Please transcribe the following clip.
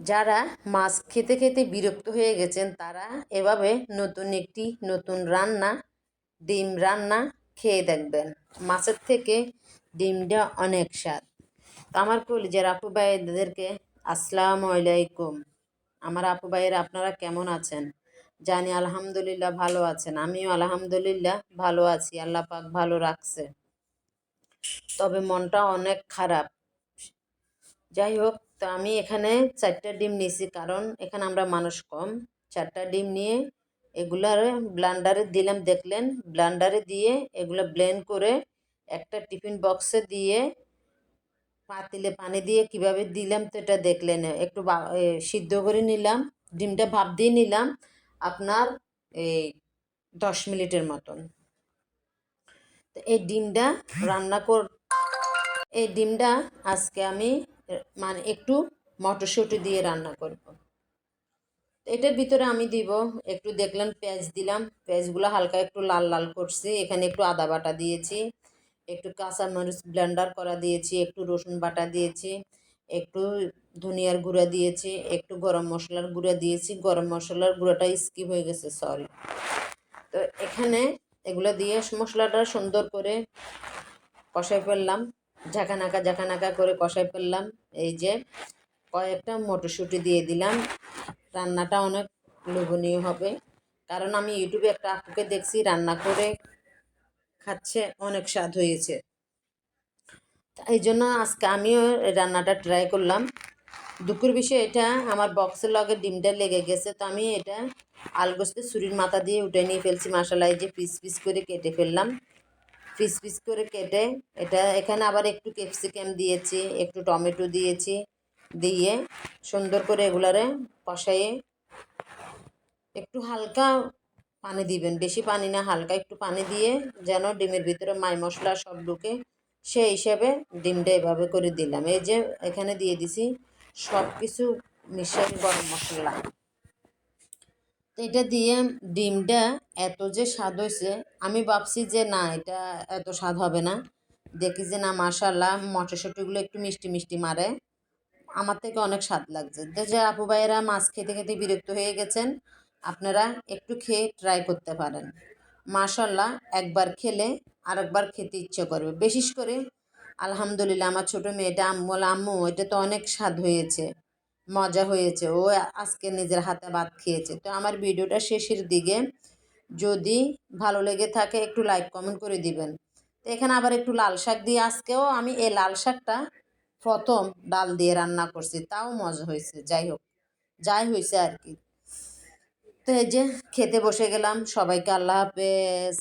যারা মাছ খেতে খেতে বিরক্ত হয়ে গেছেন, তারা এভাবে নতুন একটি নতুন রান্না, ডিম রান্না খেয়ে দেখবেন। মাছের থেকে ডিমটা অনেক স্বাদ। আমার কলিজার আপু ভাইদেরকে আসসালামু আলাইকুম। আমার আপু ভাইয়ের, আপনারা কেমন আছেন? জানি আলহামদুলিল্লাহ ভালো আছেন। আমিও আলহামদুলিল্লাহ ভালো আছি। আল্লাহ পাক ভালো রাখছে। তবে মনটা অনেক খারাপ। যাই হোক তো আমি এখানে চারটা ডিম নিয়েছি, কারণ এখানে আমরা মানুষ কম। চারটা ডিম নিয়ে এগুলার ব্লান্ডারে দিলাম, দেখলেন? ব্লান্ডারে দিয়ে এগুলো ব্লেন্ড করে একটা টিফিন বক্সে দিয়ে পাতিলে পানি দিয়ে কীভাবে দিলাম তো এটা দেখলেন। একটু সিদ্ধ করে নিলাম, ডিমটা ভাপ দিয়ে নিলাম আপনার এই দশ মিনিটের মতন। তো এই ডিমটা রান্না কর এই ডিমটা আজকে আমি মানে একটু মটরশুঁটি দিয়ে রান্না করব। এটার ভিতরে আমি দিব, একটু দেখলাম পেঁয়াজ দিলাম, পেঁয়াজগুলো হালকা একটু লাল লাল করছি, এখানে একটু আদা বাটা দিয়েছি, একটু কাঁচা মরিচ ব্লেন্ডার করা দিয়েছি, একটু রসুন বাটা দিয়েছি, একটু ধনিয়ার গুঁড়া দিয়েছি, একটু গরম মশলার গুঁড়া দিয়েছি, গরম মশলার গুঁড়াটা স্কিপ হয়ে গেছে, সরি। তো এখানে এগুলো দিয়ে মশলাটা সুন্দর করে কষাই ফেললাম ঝাঁকানাকা ঝাঁকানাকা করে কষাই ফেললাম। এই যে কয়েকটা মটরশুঁটি দিয়ে দিলাম। রান্নাটা অনেক লোভনীয় হবে। কারণ আমি ইউটিউবে একটা আপুকে দেখছি, রান্না করে খাচ্ছে, অনেক স্বাদ হয়েছে। এই জন্য আজকে আমিও রান্নাটা ট্রাই করলাম। দুপুর বিষয় এটা, আমার বক্সের লগে ডিমটা লেগে গেছে, তো আমি এটা আলগোস্তে ছুরির মাথা দিয়ে উঠে নিয়ে ফেলছি। মশালাই যে পিস পিস করে কেটে ফেললাম। পিস পিস করে কেটে, এটা এখানে আবার একটু ক্যাপসিকাম দিয়েছি, একটু টমেটো দিয়েছি, দিয়ে সুন্দর করে এগুলারে কষাইয়ে একটু হালকা পানি দিবেন, বেশি পানি না, হালকা একটু পানি দিয়ে যেন ডিমের ভিতরে মাই মশলা সব ঢুকে, সেই হিসাবে ডিমটা এভাবে করে দিলাম। এই যে এখানে দিয়ে দিছি সব কিছু মিশাই গরম মশলা। এটা দিয়ে ডিমটা এত যে স্বাদ হয়েছে, আমি ভাবছি যে না, এটা এত স্বাদ হবে না। দেখি যে না মাশাল্লাহ মটরশুঁটিগুলো একটু মিষ্টি মিষ্টি মারে। আমার থেকে অনেক স্বাদ লাগছে। যে আপু ভাইয়েরা, মাছ খেতে খেতে বিরক্ত হয়ে গেছেন, আপনারা একটু খেয়ে ট্রাই করতে পারেন। মাশাল্লাহ একবার খেলে আরেকবার খেতে ইচ্ছে করবে। বিশেষ করে, আলহামদুলিল্লাহ, আমার ছোটো মেয়েটা, আম্মু আম্মু, এটা তো অনেক স্বাদ হয়েছে। মজা হয়েছে। ও আজকে নিজের হাতে ভাত খেয়েছে। তো আমার ভিডিওটা শেষের দিকে যদি ভালো লেগে থাকে একটু লাইক কমেন্ট করে দিবেন। তো এখানে আবার একটু লাল শাক দিয়ে আজকেও আমি এই লাল শাকটা প্রথম ডাল দিয়ে রান্না করছি। তাও মজা হয়েছে, যাই হোক, যাই হয়েছে আর কি। তো এই যে খেতে বসে গেলাম। সবাইকে আল্লাহ হাফেজ।